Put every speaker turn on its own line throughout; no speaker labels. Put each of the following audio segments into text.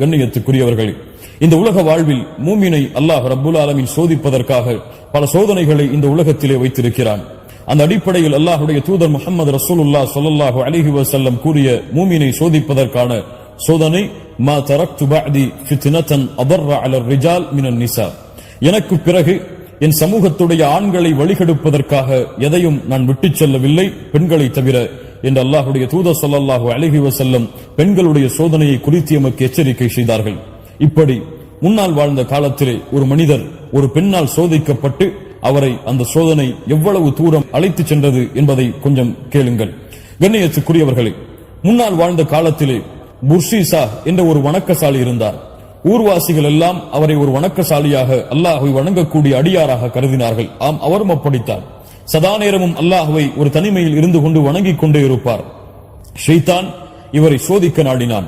கண்ணியத்துக்குரியவர்களே இந்த உலக வாழ்வில் மூமினை அல்லாஹ் ரபுல் ஆலமீன் சோதிப்பதற்காக பல சோதனைகளை இந்த உலகத்திலே வைத்திருக்கிறான். அந்த அடிப்படையில் அல்லாஹுடைய தூதர் முகமது ரசூலுல்லா ஸல்லல்லாஹு அலிஹி வசல்லம் கூறிய மூமினை சோதிப்பதற்கான சோதனை மா தரக்து பஅதி ஃபித்னதன் அதர்ர அலர் ரிஜால் மினன் நிசா. எனக்கு பிறகு என் சமூகத்துடைய ஆண்களை வழிகெடுப்பதற்காக எதையும் நான் விட்டுச் செல்லவில்லை பெண்களை தவிர என்று அல்லாஹுடைய தூதர் சல்லாஹு அழகி வசல்லம் பெண்களுடைய சோதனையை குறித்து எமக்கு எச்சரிக்கை செய்தார்கள். இப்படி முன்னால் வாழ்ந்த காலத்திலே ஒரு மனிதர் ஒரு பெண்ணால் சோதிக்கப்பட்டு அவரை அந்த சோதனை எவ்வளவு தூரம் அழைத்துச் சென்றது என்பதை கொஞ்சம் கேளுங்கள். கண்ணியத்துக்குரியவர்களே முன்னால் வாழ்ந்த காலத்திலே புர்ஷீசா என்ற ஒரு வணக்கசாலி இருந்தார். ஊர்வாசிகள் எல்லாம் அவரை ஒரு வணக்கசாலியாக அல்லாஹை வணங்கக்கூடிய அடியாராக கருதினார்கள். ஆம் அவரும் அப்படித்தான். சதா நேரமும் அல்லாஹுவை ஒரு தனிமையில் இருந்து கொண்டு வணங்கிக் கொண்டே இருப்பார். ஷைத்தான் இவரை சோதிக்க நாடினான்.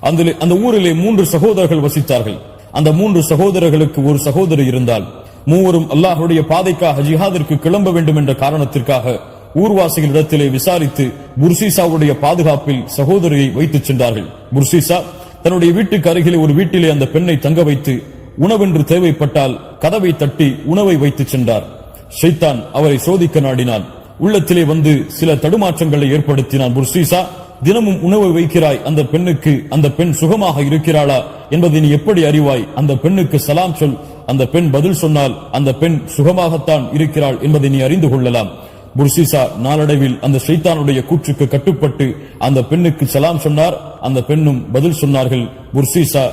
அந்த அந்த ஊரிலே மூன்று சகோதரர்கள் வசித்தார்கள். அந்த மூன்று சகோதரர்களுக்கு ஒரு சகோதரி இருந்தால் மூவரும் அல்லாஹுடைய பாதைக்காக ஜிஹாதிற்கு கிளம்ப வேண்டும் என்ற காரணத்திற்காக ஊர்வாசிகளிடத்திலே விசாரித்து புர்சிசாவுடைய பாதுகாப்பில் சகோதரியை வைத்துச் சென்றார்கள். புர்சிசா தன்னுடைய வீட்டுக்கு அருகிலே ஒரு வீட்டிலே அந்த பெண்ணை தங்க வைத்து உணவென்று தேவைப்பட்டால் கதவை தட்டி உணவை வைத்துச் சென்றார். ஷைத்தான் அவரை சோதிக்க நாடினான். உள்ளத்திலே வந்து சில தடுமாற்றங்களை ஏற்படுத்தினான் புர்சீசா தினமும் உணவு வைக்கிறாய் அந்த பெண்ணுக்கு அந்த பெண் சுகமாக இருக்கிறாளா என்பதை நீ எப்படி அறிவாய்? அந்த பெண்ணுக்கு சலாம் சொல். அந்த பெண் பதில் சொன்னால் அந்த பெண் சுகமாகத்தான் இருக்கிறாள் என்பதை நீ அறிந்து கொள்ளலாம். புர்சிசா நாளடைவில் அந்த ஷைத்தானுடைய கூற்றுக்கு கட்டுப்பட்டு அந்த பெண்ணுக்கு சலாம் சொன்னார். அந்த பெண்ணும் பதில் சொன்னார்கள் புர்சிசா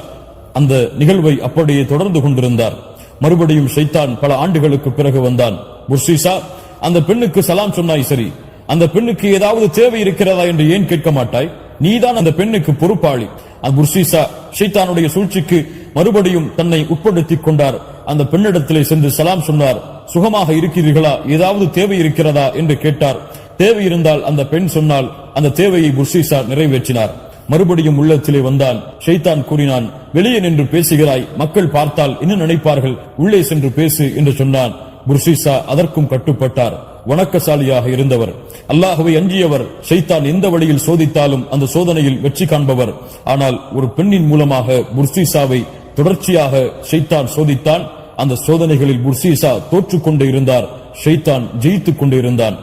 அந்த நிகழ்வை அப்படியே தொடர்ந்து கொண்டிருந்தார். மறுபடியும் ஷைத்தான் பல ஆண்டுகளுக்கு பிறகு வந்தான். புர்சிசா அந்த பெண்ணுக்கு சலாம் சொன்னாய் சரி. அந்த பெண்ணுக்கு ஏதாவது தேவை இருக்கிறதா என்று ஏன் கேட்க மாட்டாய்? நீதான் அந்த பெண்ணுக்கு பொறுப்பாளி. அந்த புர்சிசா ஷைத்தானுடைய சூழ்ச்சிக்கு மறுபடியும் தன்னை உட்படுத்திக் கொண்டார். அந்த பெண்ணிடத்திலே சென்று சலாம் சொன்னார் சுகமாக இருக்கிறீர்களா? ஏதாவது தேவை இருக்கிறதா? என்று கேட்டார். தேவை இருந்தால் அந்த பெண் சொன்னால் அந்த தேவையை புர்சிசா நிறைவேற்றினார். மறுபடியும் உள்ளத்திலே வந்தான். ஷைத்தான் கூறினான் வெளியே நின்று பேசுகிறாய். மக்கள் பார்த்தால் என்ன நினைப்பார்கள்? உள்ளே சென்று பேசு என்று சொன்னான். புர்சிசா அதற்கும் கட்டுப்பட்டார். வணக்கசாலியாக இருந்தவர். அல்லாஹுவை அஞ்சியவர். ஷைத்தான் எந்த வழியில் சோதித்தாலும் அந்த சோதனையில் வெற்றி காண்பவர். ஆனால் ஒரு பெண்ணின் மூலமாக புர்சிசாவை தொடர்ச்சியாக ஷைத்தான் சோதித்தான். அந்த சோதனைகளில் புர்சீசா தோற்றுக் கொண்டு இருந்தார். ஷைத்தான் ஜெயித்துக் கொண்டு இருந்தான்.